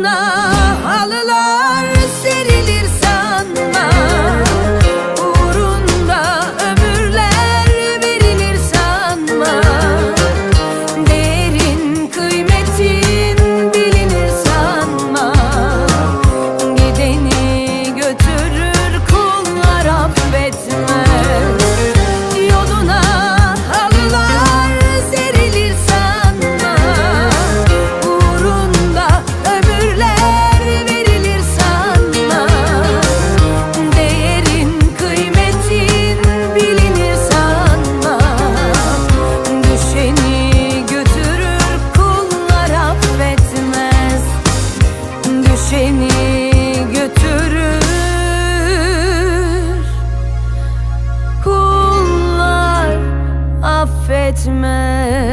вона. beni götürür. Kullar affetmez.